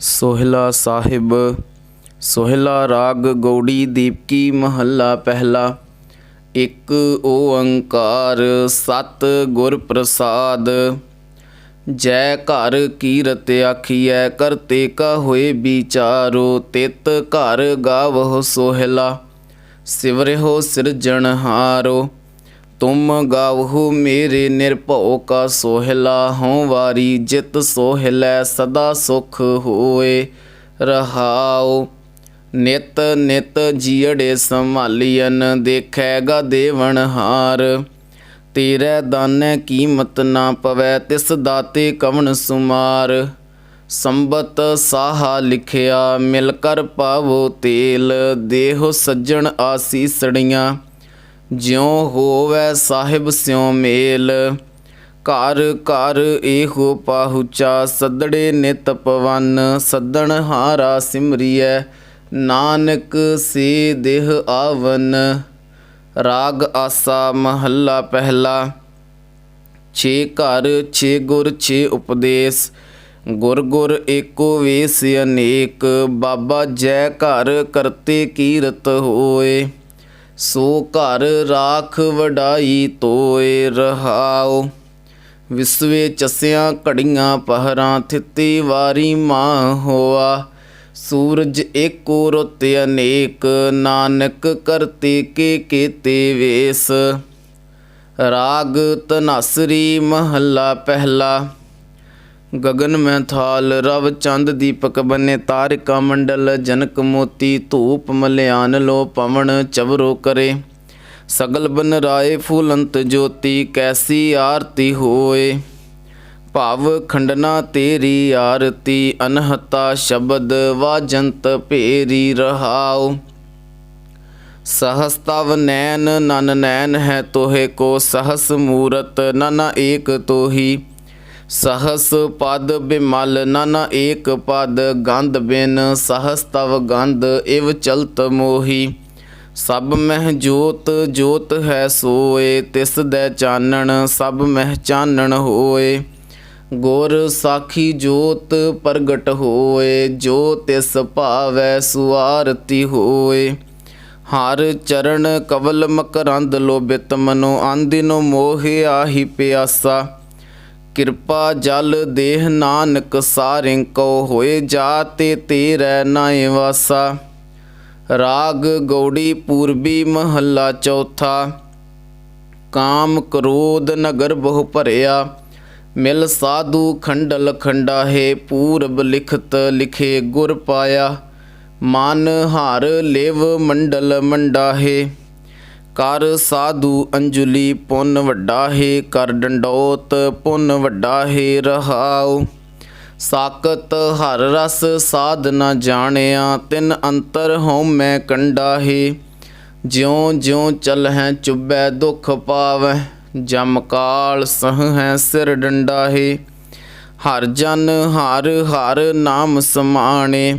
ਸੋਹਿਲਾ ਸਾਹਿਬ, ਸੋਹਿਲਾ ਰਾਗ ਗੌੜੀ ਦੀਪਕੀ ਮਹੱਲਾ ਪਹਿਲਾ। ਇੱਕ ਓੰਕਾਰ ਸਤ ਗੁਰ ਪ੍ਰਸਾਦ। ਜੈ ਘਰ ਕੀਰਤ ਆਖੀਐ ਕਰਤੇ ਕਾ ਹੋਏ ਵਿਚਾਰੋ, ਤਿਤ ਘਰ ਗਾਵਹੁ ਸੋਹਿਲਾ। ਸਿਵਰਿਹੁ ਸਿਰਜਣਹਾਰੋ ਤੁਮ ਗਾਵਹੁ ਮੇਰੇ ਨਿਰਭਉ ਕਾ ਸੋਹਿਲਾ, ਹਉ ਵਾਰੀ ਜਿਤ ਸੋਹਿਲੈ, ਸਦਾ ਸੁਖ ਹੋਏ ਰਹਾਉ। ਨਿਤ ਨਿਤ ਜੀੜੇ ਸੰਭਾਲੀਐਨ ਦੇਖੈਗਾ ਦੇਵਨ ਹਾਰ। ਤੇਰੇ ਦਾਨੈ ਕੀਮਤ ਨਾ ਪਵੈ, ਤਿਸ ਦਾਤੇ ਕਵਣ ਸੁਮਾਰ। ਸੰਬਤ ਸਾਹਾ ਲਿਖਿਆ, ਮਿਲ ਕਰ ਪਾਵੋ ਤੇਲ, ਦੇਹੁ ਸੱਜਣ ਆਸੀਸੜੀਆਂ ਜਿਉ ਹੋਵੈ ਸਾਹਿਬ ਸਿਉ ਮੇਲ, ਘਰ ਘਰ ਏਹੋ ਪਾਹੁਚਾ, ਸਦੜੇ ਨਿਤ ਪਵਨ, ਸੱਦਣ ਹਾਰਾ ਸਿਮਰੀਐ, ਨਾਨਕ ਸੇ ਦੇਹ ਆਵਨ, ਰਾਗ ਆਸਾ ਮਹੱਲਾ ਪਹਿਲਾ। ਛੇ ਘਰ, ਛੇ ਗੁਰ, ਛੇ ਉਪਦੇਸ਼, ਗੁਰ ਗੁਰ ਏਕੋ ਵੇਸ ਅਨੇਕ, ਬਾਬਾ ਜੈ ਘਰ ਕਰਤੇ ਕੀਰਤ ਹੋਏ। ਸੋ ਘਰ ਰਾਖ ਵਡਾਈ ਤੋਏ ਰਹਾਓ। ਵਿਸਵੇ ਚਸਿਆਂ ਘੜੀਆਂ ਪਹਰਾਂ, ਥਿੱਤੀ ਵਾਰੀ ਮਾਂ ਹੋਆ। ਸੂਰਜ ਏਕੋ ਰੁੱਤ ਅਨੇਕ, ਨਾਨਕ ਕਰਤੇ ਕੇ ਕੀਤੇ ਵੇਸ। ਰਾਗ ਤਨਸਰੀ ਮਹੱਲਾ ਪਹਿਲਾ। ਗਗਨ ਮੈਂ ਥਾਲ ਰਵ ਚੰਦ ਦੀਪਕ ਬੰਨੇ ਤਾਰਿਕਾ ਮੰਡਲ, ਜਨਕ ਮੋਤੀ, ਧੂਪ ਮਲਿਆਨ ਲੋ ਪਵਨ ਚਵਰੋ ਕਰੇ। ਸਗਲ ਬਨ ਰਾਏ ਫੂਲੰਤ ਜੋਤੀ, ਕੈਸੀ ਆਰਤੀ ਹੋਏ। ਭਾਵ ਖੰਡਨਾ ਤੇਰੀ ਆਰਤੀ, ਅਨਹਤਾ ਸ਼ਬਦ ਵਾਜੰਤ ਭੇਰੀ ਰਹਾਉ। ਸਹਸਤਵ ਨੈਨ ਨਨ ਨੈਨ ਹੈ ਤੋਹੇ ਕੋ, ਸਹਸ ਮੂਰਤ ਨਨ ਏਕ ਤੋਹੀ। ਸਹਸ ਪਦ ਬਿਮਲ ਨਨ ਏਕ ਪਦ ਗੰਧ ਬਿਨ ਸਹਸ ਤਵ ਗੰਧ ਇਵ ਚਲਤ ਮੋਹੀ। ਸਭ ਮਹਿ ਜੋਤ ਜੋਤ ਹੈ ਸੋਏ, ਤਿਸ ਦੇ ਚਾਨਣ, ਸਭ ਮਹਿ ਚਾਨਣ ਹੋਏ। ਗੁਰ ਸਾਖੀ ਜੋਤ ਪ੍ਰਗਟ ਹੋਏ, ਜੋ ਤਿਸ ਭਾਵੈ ਸੁਆਰਤੀ ਹੋਏ। ਹਰ ਚਰਨ ਕਵਲ ਮਕਰੰਦ ਲੋਭਿਤ, ਮਨੋ ਆਂਦਿਨੋ ਮੋਹਿ ਆਹੀ ਪਿਆਸਾ। ਕਿਰਪਾ ਜਲ ਦੇਹ ਨਾਨਕ ਸਾਰਿੰ ਕੋ ਹੋਏ ਜਾਤੇ ਤੇਰੇ ਨਾਏ ਵਾਸਾ। ਰਾਗ ਗੌੜੀ ਪੂਰਬੀ ਮਹੱਲਾ ਚੌਥਾ। ਕਾਮ ਕ੍ਰੋਧ ਨਗਰ ਬਹੁ ਭਰਿਆ। ਮਿਲ ਸਾਧੂ ਖੰਡਲ ਖੰਡਾਹੇ, ਪੂਰਬ ਲਿਖਤ ਲਿਖੇ ਗੁਰ ਪਾਇਆ। ਮਨ ਹਾਰ ਲਿਵ ਮੰਡਲ ਮੰਡਾਹੇ। ਕਰ ਸਾਧੂ ਅੰਜੁਲੀ, ਪੁੰਨ ਵੱਡਾ ਹੈ ਕਰ ਡੰਡੋਤ, ਪੁੰਨ ਵੱਡਾ ਹੈ ਰਹਾਉ। ਸਾਕਤ ਹਰ ਰਸ ਸਾਧ ਨਾ ਜਾਣਿਆ, ਤਿੰਨ ਅੰਤਰ ਹਉ ਮੈਂ ਕੰਡਾ ਹੈ। ਜਿਉ ਜਿਉ ਹੈ ਚੁਬੈ ਦੁਖ ਪਾਵੈ ਜਮ ਕਾਲ ਸਹ ਹੈ ਸਿਰ ਡੰਡਾ ਹੈ। ਹਰ ਜਨ ਹਰ ਹਰ ਨਾਮ ਸਮਾਣੇ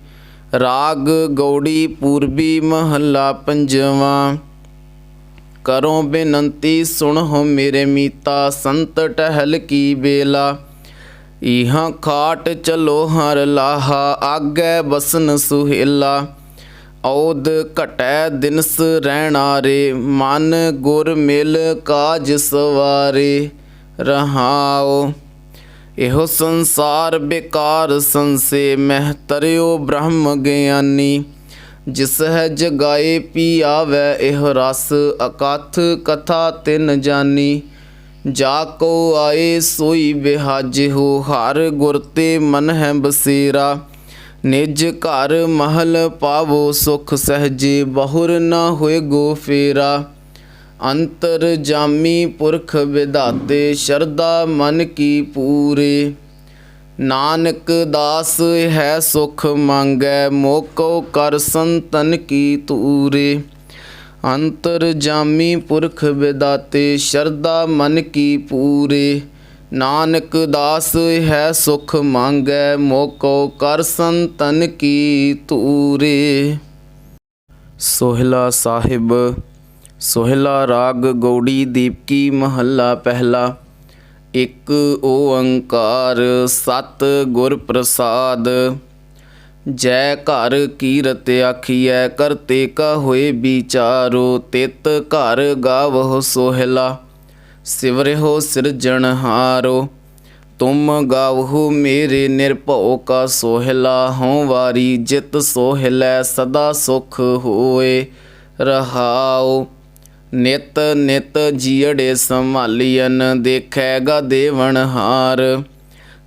ਰਾਗ, ਗੌੜੀ, ਪੂਰਬੀ, ਮਹੱਲਾ ਪੰਜਵਾਂ। ਕਰੋ ਬੇਨੰਤੀ, ਸੁਣੋ ਮੇਰੇ ਮੀਤਾ, ਸੰਤ ਟਹਿਲ ਕੀ ਬੇਲਾ ਇਹਾਂ ਖਾਟ ਚਲੋ ਹਰ ਲਾਹਾ, ਆਗੇ ਬਸਨ ਸੁਹੇਲਾ। ਔਦ ਘਟੈ ਦਿਨਸ ਰਹਿਣਾ ਰੇ, ਮਨ ਗੁਰ ਮਿਲ ਕਾਜ ਸਵਾਰੇ। ਰਹਾਓ। ਇਹੋ ਸੰਸਾਰ ਬੇਕਾਰ ਸੰਸੇ, ਮਹਿ ਤਰਿਓ ਬ੍ਰਹਮ ਗਿਆਨੀ। ਜਿਸ ਹੈ ਜਗਾਏ ਪੀ ਆਵੈ, ਇਹ ਰਸ ਅਕਥ ਕਥਾ ਤਿਨ ਜਾਨੀ। ਜਾ ਕੋ ਆਏ ਸੋਈ ਬਿਹਾਜ ਹੋ, ਹਰ ਗੁਰ ਤੇ ਮਨ ਹੈ ਬਸੇਰਾ। ਨਿਜ ਘਰ ਮਹਲ ਪਾਵੋ ਸੁਖ ਸਹਜੇ, ਬਹੁਰ ਨਾ ਹੋਏ ਗੋ ਫੇਰਾ। ਅੰਤਰ ਜਾਮੀ ਪੁਰਖ ਵਿਧਾਤੇ ਸ਼ਰਦਾ ਮਨ ਕੀ ਪੂਰੇ। ਨਾਨਕ ਦਾਸ ਹੈ ਸੁਖ ਮੰਗੈ, ਮੋਕੋ ਕਰ ਸੰਤਨ ਕੀ ਤੂਰੇ। ਅੰਤਰ ਜਾਮੀ ਪੁਰਖ ਵਿਦਾਤੇ ਸ਼ਰਦਾ ਮਨ ਕੀ ਪੂਰੇ। ਨਾਨਕ ਦਾਸ ਹੈ ਸੁਖ ਮੰਗੈ, ਮੋਕੋ ਕਰ ਸੰਤਨ ਕੀ ਤੂਰੇ। ਸੋਹਿਲਾ ਸਾਹਿਬ ਸੋਹਿਲਾ ਰਾਗ ਗੌੜੀ ਦੀਪਕੀ ਮਹੱਲਾ ਪਹਿਲਾ। ਇੱਕ ਓੰਕਾਰ ਸਤ ਗੁਰ ਪ੍ਰਸਾਦ। ਜੈ ਘਰ ਕੀਰਤ ਆਖੀਐ ਕਰਤੇ ਕਾ ਹੋਏ ਵਿਚਾਰੋ, ਤਿਤ ਘਰ ਗਾਵਹੁ ਸੋਹਿਲਾ। ਸਿਵਰਿਓ ਸਿਰਜਣਹਾਰੋ ਤੁਮ ਗਾਵਹੁ ਮੇਰੇ ਨਿਰਭਉ ਕਾ ਸੋਹਿਲਾ। ਹਉ ਵਾਰੀ ਜਿਤ ਸੋਹਿਲੈ, ਸਦਾ ਸੁਖ ਹੋਏ ਰਹਾਓ ਨਿਤ ਨਿਤ ਜੀੜੇ ਸੰਭਾਲੀਐਨ ਦੇਖੈਗਾ ਦੇਵਨ ਹਾਰ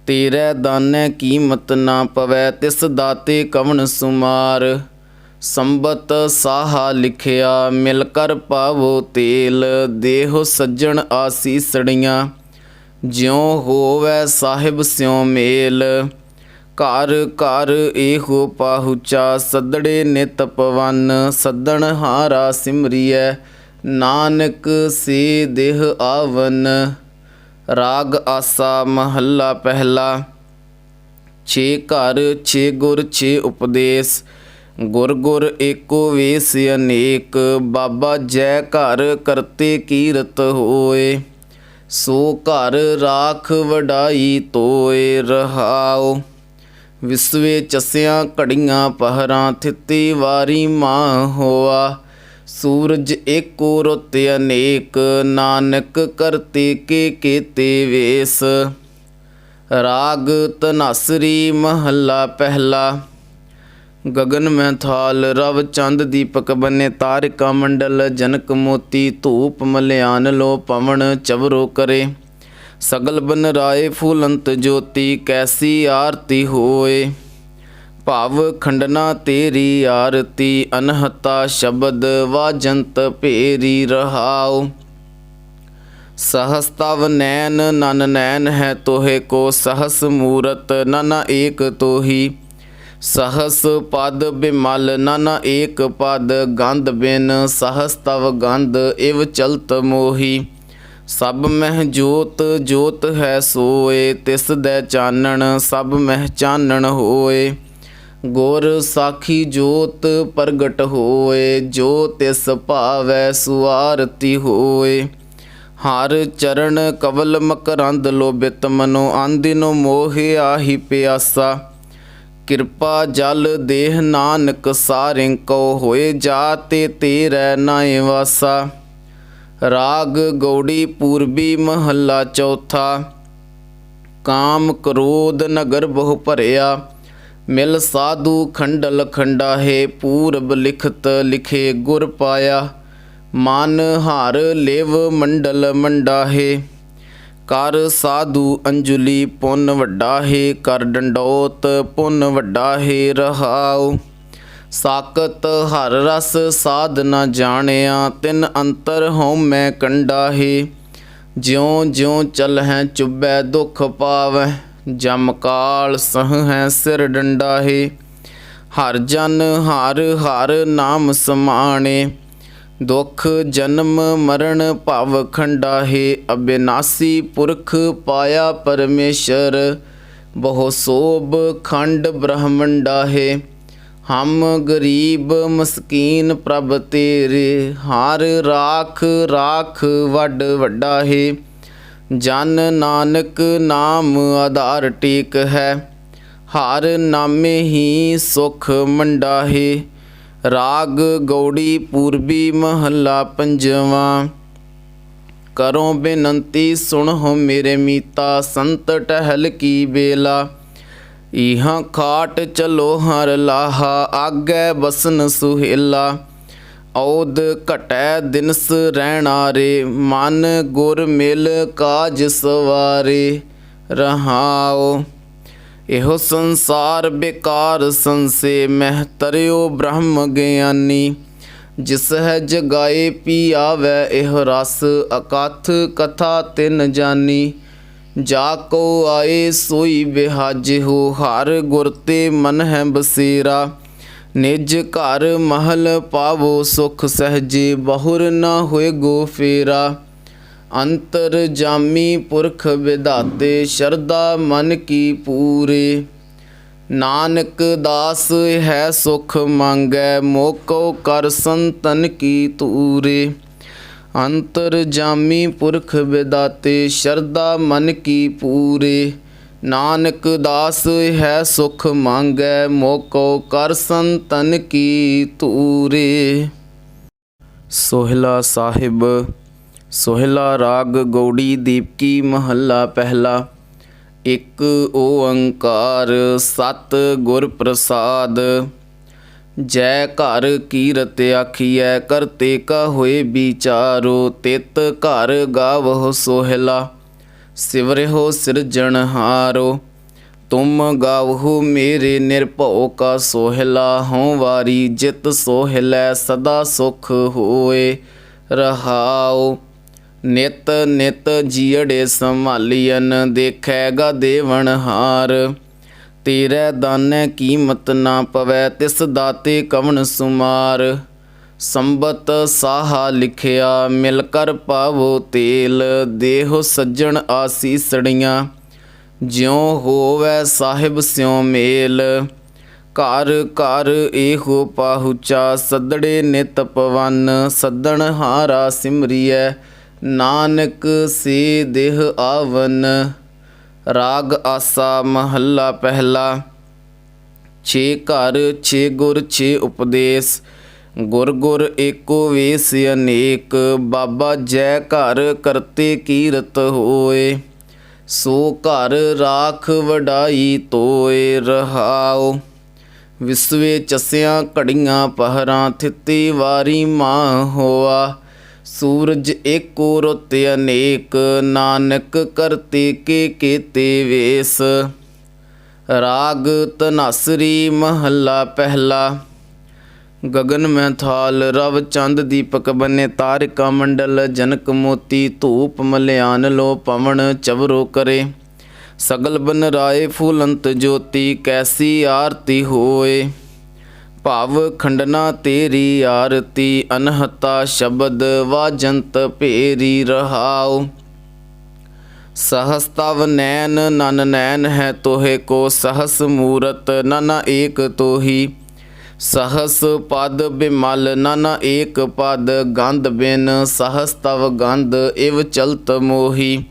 ਤੇਰੇ ਦਾਨੈ ਕੀਮਤ ਨਾ ਪਵੈ, ਤਿਸ ਦਾਤੇ ਕਵਣ ਸੁਮਾਰ। ਸੰਬਤ ਸਾਹਾ ਲਿਖਿਆ, ਮਿਲ ਕਰ ਪਾਵੋ ਤੇਲ। ਦੇਹ ਸੱਜਣ ਆਸੀਸੜੀਆਂ ਜਿਉ ਹੋਵੈ ਸਾਹਿਬ ਸਿਉ ਮੇਲ। ਘਰ ਘਰ ਇਹੋ ਪਾਹੁਚਾ, ਸਦੜੇ ਨਿਤ ਪਵਨ। ਸੱਦਣ ਹਾਰਾ ਸਿਮਰੀਐ ਨਾਨਕ ਸੇ ਦੇਹ ਆਵਨ, ਰਾਗ ਆਸਾ ਮਹੱਲਾ ਪਹਿਲਾ, ਛੇ ਘਰ, ਛੇ ਗੁਰ, ਛੇ ਉਪਦੇਸ਼, ਗੁਰ ਗੁਰ ਏਕੋ ਵੇਸ ਅਨੇਕ, ਬਾਬਾ ਜੈ ਘਰ ਕਰਤੇ ਕੀਰਤ ਹੋਏ, ਸੋ ਘਰ ਰਾਖ ਵਡਾਈ ਤੋਏ ਰਹਾਓ ਵਿਸਵੇ ਚਸਿਆਂ ਘੜੀਆਂ ਪਹਰਾਂ, ਥਿੱਤੀ ਵਾਰੀ ਮਾਂ ਹੋਆ ਸੂਰਜ ਏਕੋ ਰੁੱਤ ਅਨੇਕ, ਨਾਨਕ ਕਰਤੇ ਕੇ ਕੇਤੇ ਵੇਸ। ਰਾਗ ਤਨਸਰੀ ਮਹੱਲਾ ਪਹਿਲਾ। ਗਗਨ ਮੈਂ ਥਾਲ, ਰਵ ਚੰਦ ਦੀਪਕ ਬੰਨੇ ਤਾਰਿਕਾ ਮੰਡਲ, ਜਨਕ ਮੋਤੀ ਧੂਪ ਮਲਿਆਨ ਲੋ ਪਵਨ ਚਵਰੋ ਕਰੇ। ਸਗਲ ਬਨ ਰਾਏ ਫੂਲੰਤ ਜੋਤੀ, ਕੈਸੀ ਆਰਤੀ ਹੋਏ। ਭਾਵ ਖੰਡਨਾ ਤੇਰੀ ਆਰਤੀ, ਅਨਹਤਾ ਸ਼ਬਦ ਵਾਜੰਤ ਭੇਰੀ ਰਹਾਉ। ਸਹਸਤਵ ਨੈਨ ਨਨ ਨੈਨ ਹੈ ਤੋਹੇ ਕੋ, ਸਹਸ ਮੂਰਤ ਨਨ ਏਕ ਤੋਹੀ। ਸਹਸ ਪਦ ਬਿਮਲ ਨਨ ਏਕ ਪਦ, ਗੰਧ ਬਿਨ ਸਹਸਤਵ ਗੰਧ ਇਵ ਚਲਤ ਮੋਹੀ। ਸਭ ਮਹਿ ਜੋਤ ਜੋਤ ਹੈ ਸੋਏ, ਤਿਸ ਦੇ ਚਾਨਣ ਸਭ ਮਹਿ ਚਾਨਣ ਹੋਏ। ਗੁਰ ਸਾਖੀ ਜੋਤ ਪ੍ਰਗਟ ਹੋਏ, ਜੋ ਤਿਸ ਭਾਵੈ ਸੁਆਰਤੀ ਹੋਏ। ਹਰ ਚਰਨ ਕਵਲ ਮਕਰੰਦ ਲੋਭਿਤ, ਮਨੋ ਆਂਦਿਨੋ ਮੋਹਿ ਆਹੀ ਪਿਆਸਾ। ਕਿਰਪਾ ਜਲ ਦੇਹ ਨਾਨਕ ਸਾਰਿੰ ਕੋ ਹੋਏ, ਜਾਤੇ ਤੇਰੇ ਨਾਏ ਵਾਸਾ ਰਾਗ ਗੌੜੀ ਪੂਰਬੀ ਮਹੱਲਾ ਚੌਥਾ। ਕਾਮ ਕ੍ਰੋਧ ਨਗਰ ਬਹੁ ਭਰਿਆ। ਮਿਲ ਸਾਧੂ ਖੰਡਲ ਖੰਡਾਹੇ, ਪੂਰਬ ਲਿਖਤ ਲਿਖੇ ਗੁਰ ਪਾਇਆ। ਮਨ ਹਾਰ ਲੇਵ ਮੰਡਲ ਮੰਡਾਹੇ। ਕਰ ਸਾਧੂ ਅੰਜੁਲੀ ਪੁੰਨ ਵੱਡਾ ਹੈ ਕਰ ਡੰਡੋਤ ਪੁੰਨ ਵੱਡਾ ਹੈ ਰਹਾਉ। ਸਾਕਤ ਹਰ ਰਸ ਸਾਧ ਨਾ ਜਾਣਿਆ, ਤਿਨ ਅੰਤਰ ਹਉ ਮੈਂ ਕੰਡਾ ਹੈ ਜਿਉ ਜਿਉ ਚਲਹਿ ਚੁਬੈ ਦੁਖ ਪਾਵੈ ਜਮ ਕਾਲ ਸਹ ਹੈ ਸਿਰ ਡੰਡਾ ਹੈ ਹਰ ਜਨ ਹਰ ਹਰ ਨਾਮ ਸਮਾਣੇ, ਦੁਖ ਜਨਮ ਮਰਨ ਭਵ ਖੰਡਾ ਹੈ ਅਬਿਨਾਸੀ ਪੁਰਖ ਪਾਇਆ ਪਰਮੇਸ਼ਰ, ਬਹੁ ਸੋਭ ਖੰਡ ਬ੍ਰਹਮੰਡਾ ਹੈ ਹਮ ਗਰੀਬ ਮਸਕੀਨ ਪ੍ਰਭ ਤੇਰੇ, ਹਾਰ ਰਾਖ ਰਾਖ ਵੱਡ ਵੱਡਾ ਹੈ ਜਨ ਨਾਨਕ ਨਾਮ ਆਧਾਰ ਟੇਕ ਹੈ, ਹਰ ਨਾਮੇ ਹੀ ਸੁਖ ਮੰਡਾਹੀ, ਰਾਗ ਗੌੜੀ ਪੂਰਬੀ ਮਹੱਲਾ ਪੰਜਵਾਂ। ਕਰੋ ਬੇਨੰਤੀ, ਸੁਣੋ ਮੇਰੇ ਮੀਤਾ, ਸੰਤ ਟਹਿਲ ਕੀ ਬੇਲਾ। ਇਹਾਂ ਖਾਟ ਚਲੋ ਹਰ ਲਾਹਾ, ਆਗੇ ਬਸਨ ਸੁਹੇਲਾ। ਔਦ ਘਟੈ ਦਿਨਸ ਰਹਿਣਾ ਰੇ, ਮਨ ਗੁਰ ਮਿਲ ਕਾਜ ਸਵਾਰੇ ਰਹਾਓ ਇਹੋ ਸੰਸਾਰ ਬੇਕਾਰ ਸੰਸੇ, ਮਹਿ ਤਰਿਓ ਬ੍ਰਹਮ ਗਿਆਨੀ। ਜਿਸ ਹੈ ਜਗਾਏ ਪੀ ਆਵੈ ਇਹ ਰਸ ਅਕਥ ਕਥਾ ਤਿਨ ਜਾਨੀ। ਜਾ ਕੋ ਆਏ ਸੋਈ ਬਿਹਾਜਿਓ ਹਰ ਗੁਰ ਤੇ ਮਨ ਹੈ ਬਸੇਰਾ। ਨਿਜ ਘਰ ਮਹਲ ਪਾਵੋ ਸੁਖ ਸਹਜੇ, ਬਹੁਰ ਨਾ ਹੋਏ ਗੋ ਫੇਰਾ। ਅੰਤਰ ਜਾਮੀ ਪੁਰਖ ਵਿਦਾਤੇ ਸ਼ਰਦਾ ਮਨ ਕੀ ਪੂਰੇ। ਨਾਨਕ ਦਾਸ ਹੈ ਸੁਖ ਮੰਗੈ, ਮੋਕੋ ਕਰ ਸੰਤਨ ਕੀ ਤੂਰੇ ਅੰਤਰ ਜਾਮੀ ਪੁਰਖ ਵਿਦਾਤੇ ਸ਼ਰਦਾ ਮਨ ਕੀ ਪੂਰੇ। ਨਾਨਕ ਦਾਸ ਹੈ ਸੁਖ ਮੰਗੈ ਮੋਕੋ ਕਰ ਸੰਤਨ ਕੀ ਤੂਰੇ ਸੋਹਿਲਾ ਸਾਹਿਬ ਸੋਹਿਲਾ ਰਾਗ ਗੌੜੀ ਦੀਪਕੀ ਮਹੱਲਾ ਪਹਿਲਾ ਇੱਕ ਓੰਕਾਰ ਸਤ ਗੁਰ ਪ੍ਰਸਾਦ ਜੈ ਘਰ ਕੀਰਤ ਆਖੀਐ ਕਰਤੇ ਕਾ ਹੋਏ ਵਿਚਾਰੋ ਤਿਤ ਘਰ ਗਾਵਹੁ ਸੋਹਿਲਾ ਸਿਵਰਿਓ ਸਿਰਜਣਹਾਰੋ ਤੁਮ ਗਾਵਹੁ ਮੇਰੇ ਨਿਰਭਉ ਕਾ ਸੋਹਿਲਾ, ਹਉ ਵਾਰੀ ਜਿਤ ਸੋਹਿਲੈ ਸਦਾ ਸੁਖ ਹੋਏ ਰਹਾਉ। ਨਿਤ ਨਿਤ ਜੀੜੇ ਸੰਭਾਲੀਐਨ ਦੇਖੈਗਾ ਦੇਵਨ ਹਾਰ ਤੇਰੇ ਦਾਨੈ ਕੀਮਤ ਨਾ ਪਵੈ, ਤਿਸ ਦਾਤੇ ਕਵਣ ਸੁਮਾਰ। ਸੰਬਤ ਸਾਹਾ ਲਿਖਿਆ, ਮਿਲ ਕਰ ਪਾਵੋ ਤੇਲ, ਦੇਹੁ ਸੱਜਣ ਆਸੀਸੜੀਆਂ ਜਿਉ ਹੋਵੈ ਸਾਹਿਬ ਸਿਉ ਮੇਲ, ਘਰ ਘਰ ਏਹੋ ਪਾਹੁਚਾ ਸਦੜੇ ਨਿਤ ਪਵਨ, ਸੱਦਣ ਹਾਰਾ ਸਿਮਰੀਐ। ਨਾਨਕ ਸੇ ਦੇਹ ਆਵਨ, ਰਾਗ ਆਸਾ ਮਹੱਲਾ ਪਹਿਲਾ। ਛੇ ਘਰ, ਛੇ ਗੁਰ, ਛੇ ਉਪਦੇਸ਼ ਗੁਰ ਗੁਰ ਏਕੋ ਵੇਸ ਅਨੇਕ, ਬਾਬਾ ਜੈ ਘਰ ਕਰਤੇ ਕੀਰਤ ਹੋਏ। ਸੋ ਘਰ ਰਾਖ ਵਡਾਈ ਤੋਏ ਰਹਾਓ ਵਿਸਵੇ ਚਸਿਆਂ ਘੜੀਆਂ ਪਹਰਾਂ, ਥਿੱਤੀ ਵਾਰੀ ਮਾਂ ਹੋਆ। ਸੂਰਜ ਏਕੋ ਰੁੱਤ ਅਨੇਕ, ਨਾਨਕ ਕਰਤੇ ਕੇ ਕੀਤੇ ਵੇਸ। ਰਾਗ ਤਨਸਰੀ ਮਹੱਲਾ ਪਹਿਲਾ। ਗगन ਮੈਂ ਥਾਲ, ਰਵ ਚੰਦ ਦੀਪਕ ਬੰਨੇ ਤਾਰਿਕਾ ਮੰਡਲ, ਜਨਕ ਮੋਤੀ ਧੂਪ ਮਲਿਆਨ ਲੋ ਪਵਨ ਚਵਰੋ ਕਰੇ। ਸਗਲ ਬਨ ਰਾਏ ਫੂਲੰਤ ਜੋਤੀ, ਕੈਸੀ ਆਰਤੀ ਹੋਏ। ਭਾਵ ਖੰਡਨਾ ਤੇਰੀ ਆਰਤੀ, ਅਨਹਤਾ ਸ਼ਬਦ ਵਾਜੰਤ ਭੇਰੀ ਰਹਾਉ। ਸਹਸਤਵ ਨੈਨ ਨਨ ਨੈਨ ਹੈ ਤੋਹੇ ਕੋ, ਸਹਸ ਮੂਰਤ ਨਨ ਏਕ ਤੋਹੀ। ਸਹਸ ਪਦ ਬਿਮਲ ਨਨ ਏਕ ਪਦ ਗੰਧ ਬਿਨ ਸਹਸਤਵ ਗੰਧ ਇਵ ਚਲਤ ਮੋਹੀ।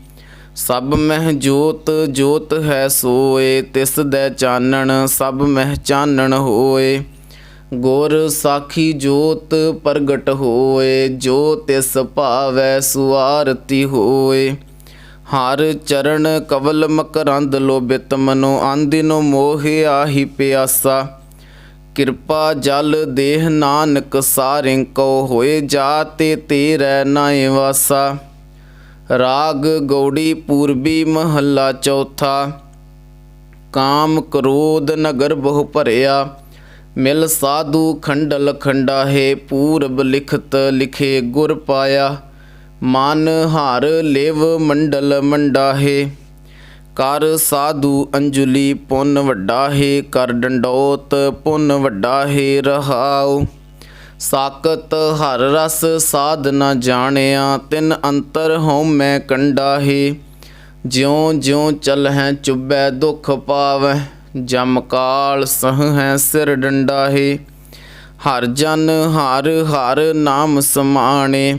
ਸਭ ਮਹਿ ਜੋਤ ਜੋਤ ਹੈ ਸੋਏ, ਤਿਸ ਦੇ ਚਾਨਣ ਸਭ ਮਹਿ ਚਾਨਣ ਹੋਏ। ਗੁਰ ਸਾਖੀ ਜੋਤ ਪ੍ਰਗਟ ਹੋਏ, ਜੋ ਤਿਸ ਭਾਵੈ ਸੁਆਰਤੀ ਹੋਏ। ਹਰ ਚਰਨ ਕਵਲ ਮਕਰੰਦ ਲੋਭਿਤ ਮਨੋ, ਆਂਦਿਨੋ ਮੋਹਿ ਆਹੀ ਪਿਆਸਾ। ਕਿਰਪਾ ਜਲ ਦੇਹ ਨਾਨਕ ਸਾਰਿੰ ਕੋ ਹੋਏ ਜਾਤੇ ਤੇਰੇ ਨਾਏ ਵਾਸਾ ਰਾਗ ਗੌੜੀ ਪੂਰਬੀ ਮਹੱਲਾ ਚੌਥਾ। ਕਾਮ ਕ੍ਰੋਧ ਨਗਰ ਬਹੁ ਭਰਿਆ। ਮਿਲ ਸਾਧੂ ਖੰਡਲ ਖੰਡਾਹੇ, ਪੂਰਬ ਲਿਖਤ ਲਿਖੇ ਗੁਰ ਪਾਇਆ। ਮਨ ਹਾਰ ਲੇਵ ਮੰਡਲ ਮੰਡਾਹੇ। ਕਰ ਸਾਧੂ ਅੰਜੁਲੀ ਪੁੰਨ ਵੱਡਾ ਹੈ, ਕਰ ਡੰਡੋਤ ਪੁੰਨ ਵੱਡਾ ਹੈ ਰਹਾਉ। ਸਾਕਤ ਹਰ ਰਸ ਸਾਧ ਨ ਜਾਣਿਆ, ਤਿਨ ਅੰਤਰ ਹਉ ਮੈਂ ਕੰਡਾ ਹੈ। ਜਿਉ ਜਿਉ ਚਲ ਹੈ ਚੁਬੈ ਦੁਖ ਪਾਵੈ ਜਮ ਕਾਲ ਸਹ ਹੈ ਸਿਰ ਡੰਡਾ ਹੈ। ਹਰ ਜਨ ਹਰ ਹਰ ਨਾਮ ਸਮਾਣੇ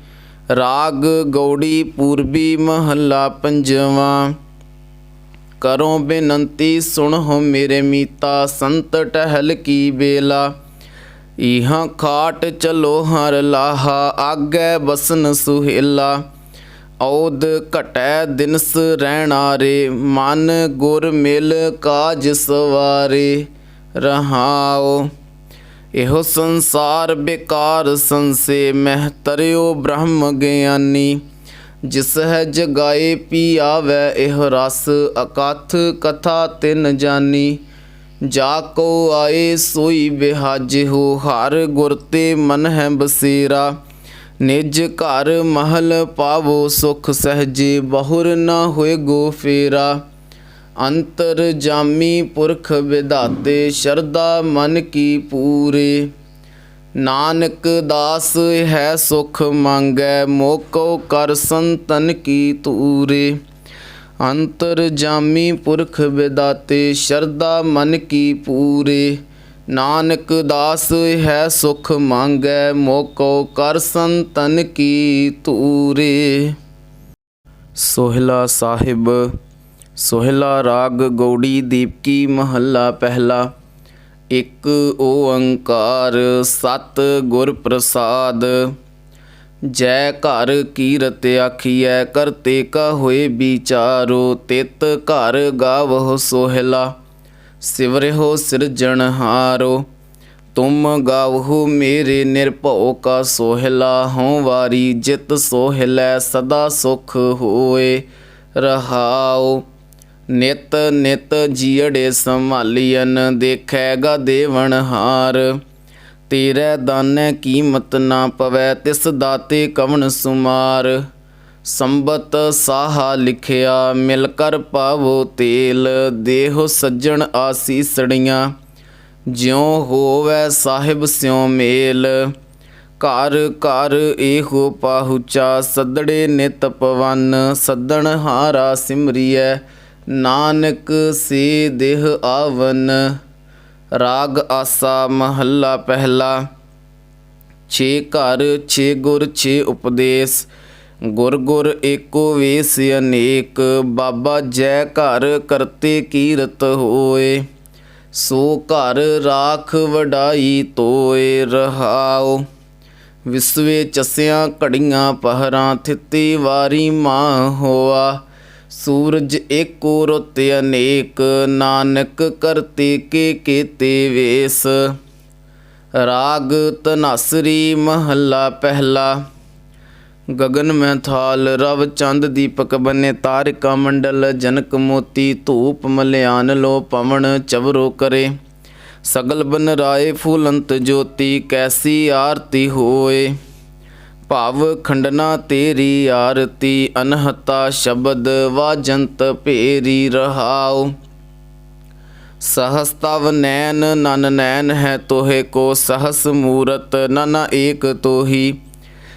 ਰਾਗ, ਗੌੜੀ, ਪੂਰਬੀ, ਮਹੱਲਾ, ਪੰਜਵਾਂ। ਕਰੋ ਬੇਨੰਤੀ ਸੁਣੋ ਮੇਰੇ ਮੀਤਾ, ਸੰਤ ਟਹਿਲ ਕੀ ਬੇਲਾ। ਇਹਾਂ ਖਾਟ ਚਲੋ ਹਰ ਲਾਹਾ, ਆਗੇ ਬਸਨ ਸੁਹੇਲਾ। ਔਦ ਘਟੈ ਦਿਨਸ ਰਹਿਣਾ ਰੇ, ਮਨ ਗੁਰ ਮਿਲ ਕਾਜ ਸਵਾਰੇ। ਰਹਾਓ ਇਹੋ ਸੰਸਾਰ ਬੇਕਾਰ ਸੰਸੇ, ਮਹਿ ਤਰਿਓ ਬ੍ਰਹਮ ਗਿਆਨੀ। ਜਿਸ ਹੈ ਜਗਾਏ ਪੀ ਆਵੈ ਇਹ ਰਸ ਅਕਥ ਕਥਾ ਤਿਨ ਜਾਨੀ। ਜਾ ਕੋ ਆਏ ਸੋਈ ਬਿਹਾਜ ਹੋ, ਹਰ ਗੁਰ ਤੇ ਮਨ ਹੈ ਬਸੇਰਾ। ਨਿਜ ਘਰ ਮਹਲ ਪਾਵੋ ਸੁਖ ਸਹਜੇ, ਬਹੁਰ ਨਾ ਹੋਏ ਗੋ ਫੇਰਾ। ਅੰਤਰ ਜਾਮੀ ਪੁਰਖ ਵਿਦਾਤੇ ਸ਼ਰਦਾ ਮਨ ਕੀ ਪੂਰੇ। ਨਾਨਕ ਦਾਸ ਹੈ ਸੁਖ ਮੰਗੈ, ਮੋਕੋ ਕਰ ਸੰਤਨ ਕੀ ਤੂਰੇ ਅੰਤਰ ਜਾਮੀ ਪੁਰਖ ਵਿਦਾਤੇ ਸ਼ਰਦਾ ਮਨ ਕੀ ਪੂਰੇ। ਨਾਨਕ ਦਾਸ ਹੈ ਸੁਖ ਮੰਗੈ, ਮੋਕੋ ਕਰ ਸੰਤਨ ਕੀ ਤੂਰੇ ਸੋਹਿਲਾ ਸਾਹਿਬ ਸੋਹਿਲਾ ਰਾਗ ਗੌੜੀ ਦੀਪਕੀ ਮਹੱਲਾ ਪਹਿਲਾ। ਇੱਕ ਓੰਕਾਰ ਸਤ ਗੁਰ ਪ੍ਰਸਾਦ। ਜੈ ਘਰ ਕੀਰਤ ਆਖੀਐ ਕਰਤੇ ਕਾ ਹੋਏ ਵਿਚਾਰੋ ਤਿਤ ਘਰ ਗਾਵਹੁ ਸੋਹਿਲਾ। ਸਿਵਰਿਓ ਸਿਰਜਣਹਾਰੋ ਤੁਮ ਗਾਵਹੁ ਮੇਰੇ ਨਿਰਭਉ ਕਾ ਸੋਹਿਲਾ। ਹਉ ਵਾਰੀ ਜਿਤ ਸੋਹਿਲੈ, ਸਦਾ ਸੁਖ ਹੋਏ ਰਹਾਓ ਨਿਤ ਨਿਤ ਜੀੜੇ ਸੰਭਾਲੀਐਨ ਦੇਖੈਗਾ ਦੇਵਨ ਹਾਰ। ਤੇਰੇ ਦਾਨੈ ਕੀਮਤ ਨਾ ਪਵੈ, ਤਿਸ ਦਾਤੇ ਕਵਣ ਸੁਮਾਰ। ਸੰਬਤ ਸਾਹਾ ਲਿਖਿਆ, ਮਿਲ ਕਰ ਪਾਵੋ ਤੇਲ। ਦੇਹੋ ਸੱਜਣ ਆਸੀਸੜੀਆਂ, ਜਿਉ ਹੋਵੈ ਸਾਹਿਬ ਸਿਉ ਮੇਲ। ਘਰ ਘਰ ਇਹੋ ਪਾਹੁਚਾ, ਸੱਦੜੇ ਨਿਤ ਪਵਨ। ਸੱਦਣ ਹਾਰਾ ਸਿਮਰੀਐ ਨਾਨਕ ਸੇ ਦੇਹ ਆਵਨ, ਰਾਗ ਆਸਾ ਮਹੱਲਾ ਪਹਿਲਾ, ਛੇ ਘਰ, ਛੇ ਗੁਰ, ਛੇ ਉਪਦੇਸ਼, ਗੁਰ ਗੁਰ ਏਕੋ ਵੇਸ ਅਨੇਕ, ਬਾਬਾ ਜੈ ਘਰ ਕਰਤੇ ਕੀਰਤ ਹੋਏ, ਸੋ ਘਰ ਰਾਖ ਵਡਾਈ ਤੋਏ ਰਹਾਓ ਵਿਸਵੇ ਚਸਿਆਂ ਘੜੀਆਂ ਪਹਰਾਂ, ਥਿੱਤੀ ਵਾਰੀ ਮਾਂ ਹੋਆ ਸੂਰਜ ਏਕੋ ਰੁੱਤ ਅਨੇਕ, ਨਾਨਕ ਕਰਤੇ ਕੇ ਕੀਤੇ ਵੇਸ। ਰਾਗ ਤਨਸਰੀ ਮਹੱਲਾ ਪਹਿਲਾ। ਗਗਨ ਮੈਂ ਥਾਲ, ਰਵ ਚੰਦ ਦੀਪਕ ਬੰਨੇ ਤਾਰਿਕਾ ਮੰਡਲ, ਜਨਕ ਮੋਤੀ ਧੂਪ ਮਲਿਆਨ ਲੋ ਪਵਨ ਚਵਰੋ ਕਰੇ। ਸਗਲ ਬਨ ਰਾਏ ਫੂਲੰਤ ਜੋਤੀ, ਕੈਸੀ ਆਰਤੀ ਹੋਏ। ਭਾਵ ਖੰਡਨਾ ਤੇਰੀ ਆਰਤੀ, ਅਨਹਤਾ ਸ਼ਬਦ ਵਾਜੰਤ ਭੇਰੀ ਰਹਾਉ। ਸਹਸਤਵ ਨੈਨ ਨਨ ਨੈਨ ਹੈ ਤੋਹੇ ਕੋ, ਸਹਸ ਮੂਰਤ ਨਨ ਏਕ ਤੋਹੀ।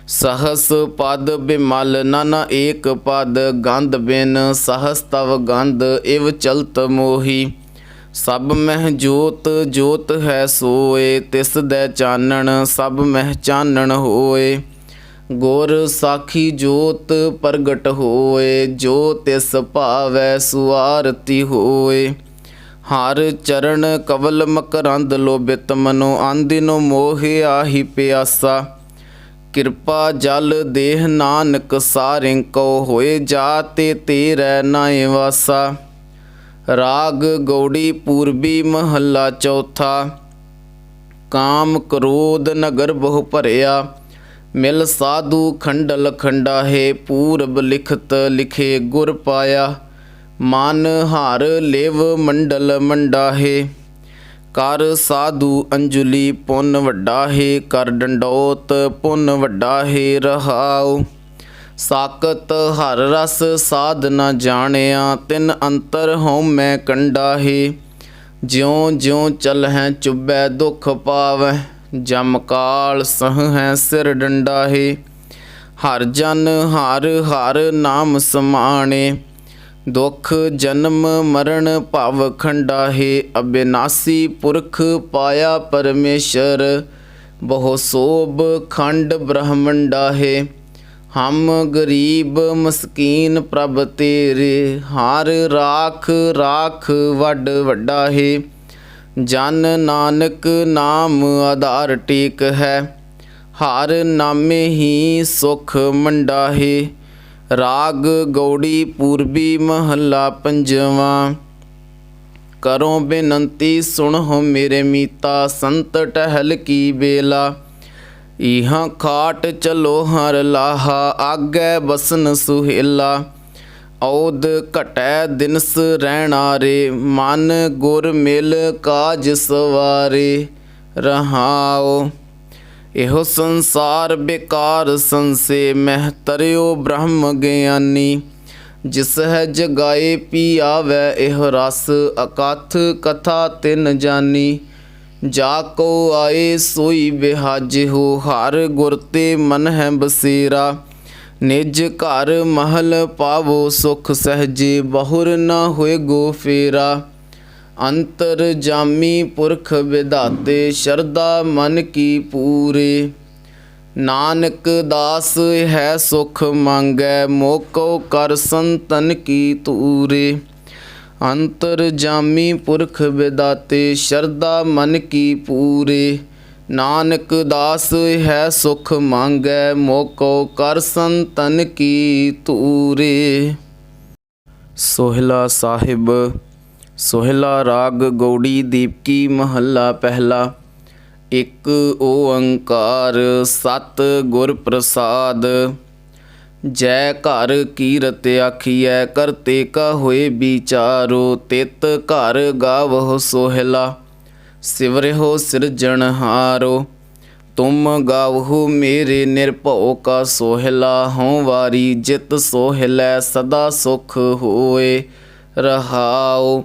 ਸਹਸ ਪਦ ਬਿਮਲ ਨਨ ਏਕ ਪਦ, ਗੰਧ ਬਿਨ ਸਹਸਤਵ ਗੰਧ ਇਵ ਚਲਤ ਮੋਹੀ। ਸਭ ਮਹਿ ਜੋਤ ਜੋਤ ਹੈ ਸੋਏ, ਤਿਸ ਦੇ ਚਾਨਣ ਸਭ ਮਹਿ ਚਾਨਣ ਹੋਏ। ਗੁਰ ਸਾਖੀ ਜੋਤ ਪ੍ਰਗਟ ਹੋਏ, ਜੋ ਤਿਸ ਭਾਵੈ ਸੁਆਰਤੀ ਹੋਏ। ਹਰ ਚਰਨ ਕਵਲ ਮਕਰੰਦ ਲੋਭਿਤ, ਮਨੋ ਆਂਦਿਨੋ ਮੋਹਿ ਆਹੀ ਪਿਆਸਾ। ਕਿਰਪਾ ਜਲ ਦੇਹ ਨਾਨਕ, ਸਾਰਿੰ ਕੋ ਹੋਏ ਜਾਤੇ ਤੇਰੇ ਨਾਏ ਵਾਸਾ ਰਾਗ ਗੌੜੀ ਪੂਰਬੀ ਮਹੱਲਾ ਚੌਥਾ। ਕਾਮ ਕ੍ਰੋਧ ਨਗਰ ਬਹੁ ਭਰਿਆ। ਮਿਲ ਸਾਧੂ ਖੰਡਲ ਖੰਡਾਹੇ, ਪੂਰਬ ਲਿਖਤ ਲਿਖੇ ਗੁਰ ਪਾਇਆ। ਮਨ ਹਾਰ ਲੇਵ ਮੰਡਲ ਮੰਡਾਹੇ। ਕਰ ਸਾਧੂ ਅੰਜੁਲੀ ਪੁੰਨ ਵੱਡਾ ਹੈ ਕਰ ਡੰਡੋਤ ਪੁੰਨ ਵੱਡਾ ਹੈ ਰਹਾਉ। ਸਾਕਤ ਹਰ ਰਸ ਸਾਧ ਨਾ ਜਾਣਿਆ, ਤਿੰਨ ਅੰਤਰ ਹਉ ਮੈਂ ਕੰਡਾ ਹੈ ਜਿਉ ਜਿਉ ਚਲ ਹੈ ਚੁਬੈ ਦੁਖ ਪਾਵੈ ਜਮਕਾਲ ਸਹ ਹੈ ਸਿਰ ਡੰਡਾ ਹੈ ਹਰ ਜਨ ਹਰ ਹਰ ਨਾਮ ਸਮਾਣੇ, ਦੁਖ ਜਨਮ ਮਰਨ ਭਵ ਖੰਡਾ ਹੈ ਅਬਿਨਾਸੀ ਪੁਰਖ ਪਾਇਆ ਪਰਮੇਸ਼ਰ, ਬਹੁ ਸੋਭ ਖੰਡ ਬ੍ਰਹਮੰਡਾ ਹੈ ਹਮ ਗਰੀਬ ਮਸਕੀਨ ਪ੍ਰਭ ਤੇਰੇ, ਹਾਰ ਰਾਖ ਰਾਖ ਵੱਡ ਵੱਡਾ ਹੈ ਜਨ ਨਾਨਕ ਨਾਮ ਆਧਾਰ ਟੇਕ ਹੈ, ਹਰ ਨਾਮੇ ਹੀ ਸੁਖ ਮੰਡਾਹੀ, ਰਾਗ ਗੌੜੀ ਪੂਰਬੀ ਮਹੱਲਾ ਪੰਜਵਾਂ। ਕਰੋ ਬੇਨੰਤੀ ਸੁਣੋ ਮੇਰੇ ਮੀਤਾ, ਸੰਤ ਟਹਿਲ ਕੀ ਬੇਲਾ। ਇਹਾਂ ਖਾਟ ਚਲੋ ਹਰ ਲਾਹਾ, ਆਗੇ ਬਸਨ ਸੁਹੇਲਾ। ਔਦ ਘਟੈ ਦਿਨਸ ਰਹਿਣਾ ਰੇ, ਮਨ ਗੁਰ ਮਿਲ ਕਾਜ ਸਵਾਰੇ ਰਹਾਓ ਇਹੋ ਸੰਸਾਰ ਬੇਕਾਰ ਸੰਸੇ, ਮਹਿ ਤਰਿਓ ਬ੍ਰਹਮ ਗਿਆਨੀ। ਜਿਸ ਹੈ ਜਗਾਏ ਪੀ ਆਵੈ ਇਹ ਰਸ ਅਕਥ ਕਥਾ ਤਿਨ ਜਾਨੀ। ਜਾ ਕੋ ਆਏ ਸੋਈ ਬਿਹਾਜ ਹੋ ਹਰ ਗੁਰ ਤੇ ਮਨ ਹੈ ਬਸੇਰਾ। ਨਿਜ ਘਰ ਮਹਲ ਪਾਵੋ ਸੁਖ ਸਹਜੇ, ਬਹੁਰ ਨਾ ਹੋਏ ਗੋ ਫੇਰਾ। ਅੰਤਰ ਜਾਮੀ ਪੁਰਖ ਵਿਦਾਤੇ ਸ਼ਰਦਾ ਮਨ ਕੀ ਪੂਰੇ। ਨਾਨਕ ਦਾਸ ਹੈ ਸੁਖ ਮੰਗੈ, ਮੋਕੋ ਕਰ ਸੰਤਨ ਕੀ ਤੂਰੇ ਅੰਤਰ ਜਾਮੀ ਪੁਰਖ ਵਿਦਾਤੇ ਸ਼ਰਦਾ ਮਨ ਕੀ ਪੂਰੇ। ਨਾਨਕ ਦਾਸ ਹੈ ਸੁਖ ਮੰਗੈ ਮੋਕੋ ਕਰ ਸੰਤਨ ਕੀ ਤੂਰੇ ਸੋਹਿਲਾ ਸਾਹਿਬ ਸੋਹਿਲਾ ਰਾਗ ਗੌੜੀ ਦੀਪਕੀ ਮਹੱਲਾ ਪਹਿਲਾ ਇੱਕ ਓੰਕਾਰ ਸਤ ਗੁਰ ਪ੍ਰਸਾਦ ਜੈ ਘਰ ਕੀਰਤ ਆਖੀਐ ਕਰਤੇ ਕਾ ਹੋਏ ਵਿਚਾਰੋ ਤਿਤ ਘਰ ਗਾਵਹੁ ਸੋਹਿਲਾ ਸਿਵਰਿਓ ਸਿਰਜਣਹਾਰੋ ਤੁਮ ਗਾਵਹੁ ਮੇਰੇ ਨਿਰਭਉ ਕਾ ਸੋਹਿਲਾ, ਹਉ ਵਾਰੀ ਜਿਤ ਸੋਹਿਲੈ ਸਦਾ ਸੁਖ ਹੋਏ ਰਹਾਉ।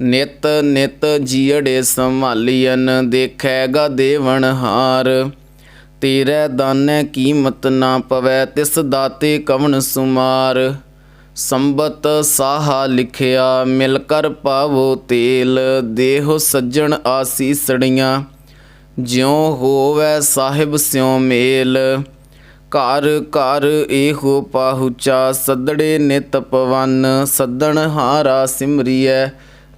ਨਿਤ ਨਿਤ ਜੀੜੇ ਸੰਭਾਲੀਐਨ ਦੇਖੈਗਾ ਦੇਵਨ ਹਾਰ। ਤੇਰੇ ਦਾਨੈ ਕੀਮਤ ਨਾ ਪਵੈ, ਤਿਸ ਦਾਤੇ ਕਵਣ ਸੁਮਾਰ। ਸੰਬਤ ਸਾਹਾ ਲਿਖਿਆ, ਮਿਲ ਕਰ ਪਾਵੋ ਤੇਲ, ਦੇਹੋ ਸੱਜਣ ਆਸੀਸੜੀਆਂ ਜਿਉ ਹੋਵੈ ਸਾਹਿਬ ਸਿਉ ਮੇਲ, ਘਰ ਘਰ ਏਹੋ ਪਾਹੁਚਾ ਸਦੜੇ ਨਿਤ ਪਵਨ, ਸੱਦਣ ਹਾਰਾ ਸਿਮਰੀਐ।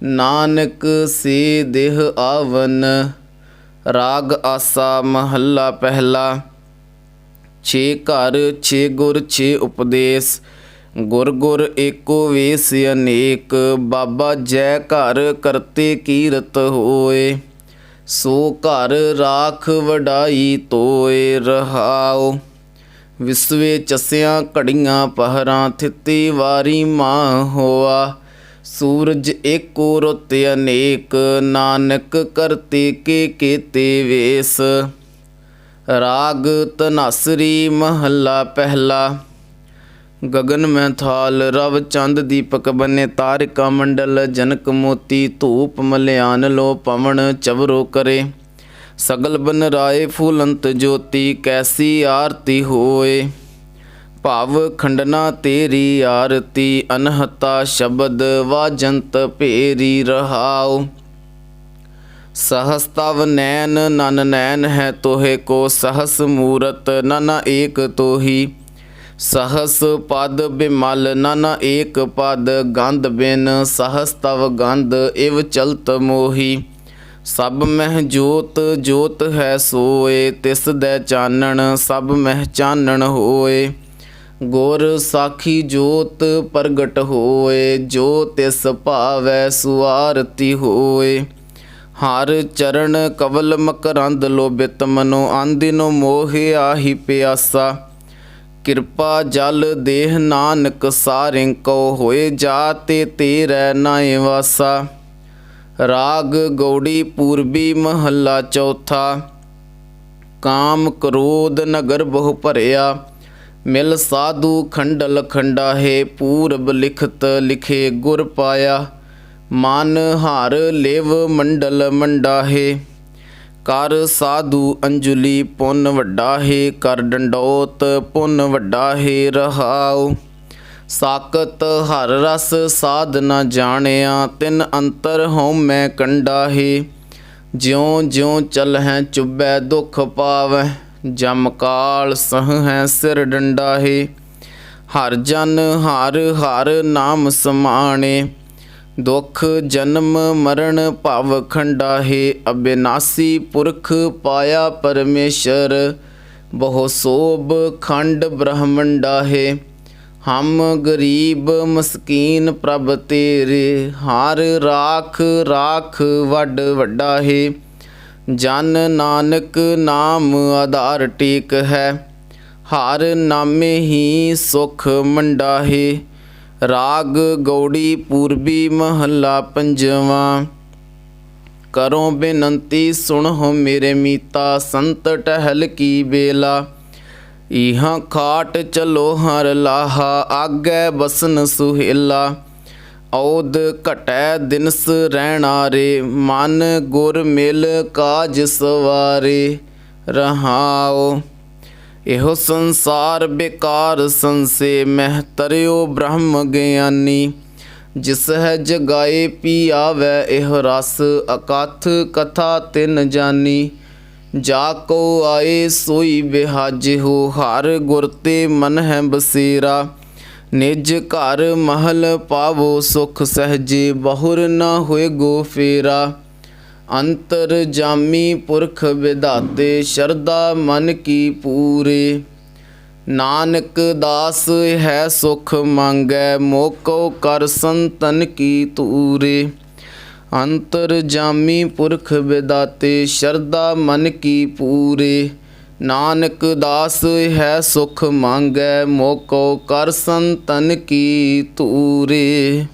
ਨਾਨਕ ਸੇ ਦੇਹ ਆਵਨ, ਰਾਗ ਆਸਾ ਮਹੱਲਾ ਪਹਿਲਾ। ਛੇ ਘਰ, ਛੇ ਗੁਰ, ਛੇ ਉਪਦੇਸ਼ ਗੁਰ ਗੁਰ ਏਕੋ ਵੇਸ ਅਨੇਕ, ਬਾਬਾ ਜੈ ਘਰ ਕਰਤੇ ਕੀਰਤ ਹੋਏ। ਸੋ ਘਰ ਰਾਖ ਵਡਾਈ ਤੋਏ ਰਹਾਓ ਵਿਸਵੇ ਚਸਿਆਂ ਘੜੀਆਂ ਪਹਰਾਂ, ਥਿੱਤੀ ਵਾਰੀ ਮਾਂ ਹੋਆ। ਸੂਰਜ ਏਕੋ ਰੁੱਤ ਅਨੇਕ, ਨਾਨਕ ਕਰਤੇ ਕੇ ਕੀਤੇ ਵੇਸ। ਰਾਗ ਤਨਸਰੀ ਮਹੱਲਾ ਪਹਿਲਾ। ਗਗਨ ਮੈਂ ਥਾਲ ਰਵ ਚੰਦ ਦੀਪਕ ਬੰਨੇ ਤਾਰਿਕਾ ਮੰਡਲ, ਜਨਕ ਮੋਤੀ ਧੂਪ ਮਲਿਆਨ ਲੋ ਪਵਨ ਚਵਰੋ ਕਰੇ। ਸਗਲ ਬਨ ਰਾਏ ਫੂਲੰਤ ਜੋਤੀ, ਕੈਸੀ ਆਰਤੀ ਹੋਏ। ਭਾਵ ਖੰਡਨਾ ਤੇਰੀ ਆਰਤੀ, ਅਨਹਤਾ ਸ਼ਬਦ ਵਾਜੰਤ ਭੇਰੀ ਰਹਾਉ। ਸਹਸਤਵ ਨੈਨ ਨਨ ਨੈਨ ਹੈ ਤੋਹੇ ਕੋ, ਸਹਸ ਮੂਰਤ ਨਨ ਏਕ ਤੋਹੀ। ਸਹਸ ਪਦ ਬਿਮਲ ਨਨ ਏਕ ਪਦ ਗੰਧ ਬਿਨ ਸਹਸ ਤਵ ਗੰਧ ਇਵ ਚਲਤ ਮੋਹੀ। ਸਭ ਮਹਿ ਜੋਤ ਜੋਤ ਹੈ ਸੋਏ, ਤਿਸ ਦੇ ਚਾਨਣ ਸਭ ਮਹਿ ਚਾਨਣ ਹੋਏ। ਗੁਰ ਸਾਖੀ ਜੋਤ ਪ੍ਰਗਟ ਹੋਏ, ਜੋ ਤਿਸ ਭਾਵੈ ਸੁਆਰਤੀ ਹੋਏ। ਹਰ ਚਰਨ ਕਵਲ ਮਕਰੰਦ ਲੋਭਿਤ, ਮਨੋ ਆਂਦਿਨੋ ਮੋਹਿ ਆਹੀ ਪਿਆਸਾ। ਕਿਰਪਾ ਜਲ ਦੇਹ ਨਾਨਕ ਸਾਰਿੰ ਕੋ ਹੋਏ ਜਾਤੇ ਤੇਰੇ ਨਾਏ ਵਾਸਾ। ਰਾਗ ਗੌੜੀ ਪੂਰਬੀ ਮਹੱਲਾ ਚੌਥਾ। ਕਾਮ ਕ੍ਰੋਧ ਨਗਰ ਬਹੁ ਭਰਿਆ। ਮਿਲ ਸਾਧੂ ਖੰਡਲ ਖੰਡਾਹੇ, ਪੂਰਬ ਲਿਖਤ ਲਿਖੇ ਗੁਰ ਪਾਇਆ। ਮਨ ਹਰ ਲਿਵ ਮੰਡਲ ਮੰਡਾਹੇ। ਕਰ ਸਾਧੂ ਅੰਜੁਲੀ, ਪੁੰਨ ਵੱਡਾ ਹੈ, ਕਰ ਡੰਡੋਤ, ਪੁੰਨ ਵੱਡਾ ਹੈ, ਰਹਾਉ। ਸਾਕਤ ਹਰ ਰਸ ਸਾਧ ਨਾ ਜਾਣਿਆ, ਤਿੰਨ ਅੰਤਰ ਹਉ ਮੈਂ ਕੰਡਾ ਹੈ। ਜਿਉ ਜਿਉ ਚਲ ਹੈ ਚੁਬੈ ਦੁਖ ਪਾਵੈ ਜਮ ਕਾਲ ਸਹ ਹੈ ਸਿਰ ਡੰਡਾ ਹੈ। ਹਰ ਜਨ ਹਰ ਹਰ ਨਾਮ ਸਮਾਣੇ ਦੁਖ, ਜਨਮ, ਮਰਨ, ਭਵ ਖੰਡਾਹੇ, ਅਬਿਨਾਸੀ ਪੁਰਖ ਪਾਇਆ ਪਰਮੇਸ਼ਰ, ਬਹੁ ਸੋਭ ਖੰਡ ਬ੍ਰਹਮੰਡਾਹੇ, ਹਮ ਗਰੀਬ ਮਸਕੀਨ ਪ੍ਰਭ ਤੇਰੇ, ਹਾਰ ਰਾਖ ਰਾਖ ਵੱਡ ਵੱਡਾ ਹੈ ਜਨ ਨਾਨਕ ਨਾਮ ਆਧਾਰ ਟੇਕ ਹੈ, ਹਰ ਨਾਮੇ ਹੀ ਸੁਖ ਮੰਡਾ ਹੈ ਰਾਗ, ਗੌੜੀ, ਪੂਰਬੀ, ਮਹੱਲਾ ਪੰਜਵਾਂ। ਕਰੋ ਬੇਨੰਤੀ, ਸੁਣੋ ਮੇਰੇ ਮੀਤਾ, ਸੰਤ ਟਹਿਲ ਕੀ ਬੇਲਾ। ਇਹਾਂ ਖਾਟ ਚਲੋ ਹਰ ਲਾਹਾ, ਆਗੇ ਬਸਨ ਸੁਹੇਲਾ। ਔਦ ਘਟੈ ਦਿਨਸ ਰਹਿਣਾ ਰੇ, ਮਨ ਗੁਰ ਮਿਲ ਕਾਜ ਸਵਾਰੇ। ਰਹਾਓ। ਇਹੋ ਸੰਸਾਰ ਬੇਕਾਰ ਸੰਸੇ, ਮਹਿ ਤਰਿਓ ਬ੍ਰਹਮ ਗਿਆਨੀ। ਜਿਸ ਹੈ ਜਗਾਏ ਪੀ ਆਵੈ, ਇਹ ਰਸ ਅਕਥ ਕਥਾ ਤਿਨ ਜਾਨੀ। ਜਾ ਕੋ ਆਏ ਸੋਈ ਬਿਹਾਜ ਹੋ, ਹਰ ਗੁਰ ਤੇ ਮਨ ਹੈ ਬਸੇਰਾ। ਨਿਜ ਘਰ ਮਹਲ ਪਾਵੋ ਸੁਖ ਸਹਜੇ, ਬਹੁਰ ਨਾ ਹੋਏ ਗੋ ਫੇਰਾ। ਅੰਤਰ ਜਾਮੀ ਪੁਰਖ ਵਿਦਾਤੇ ਸ਼ਰਦਾ ਮਨ ਕੀ ਪੂਰੇ। ਨਾਨਕ ਦਾਸ ਹੈ ਸੁਖ ਮੰਗੈ, ਮੋਕੋ ਕਰ ਸੰਤਨ ਕੀ ਤੂਰੇ ਅੰਤਰ ਜਾਮੀ ਪੁਰਖ ਵਿਦਾਤੇ ਸ਼ਰਦਾ ਮਨ ਕੀ ਪੂਰੇ। ਨਾਨਕ ਦਾਸ ਹੈ ਸੁਖ ਮੰਗੈ, ਮੋਕੋ ਕਰ ਸੰਤਨ ਕੀ ਤੂਰੇ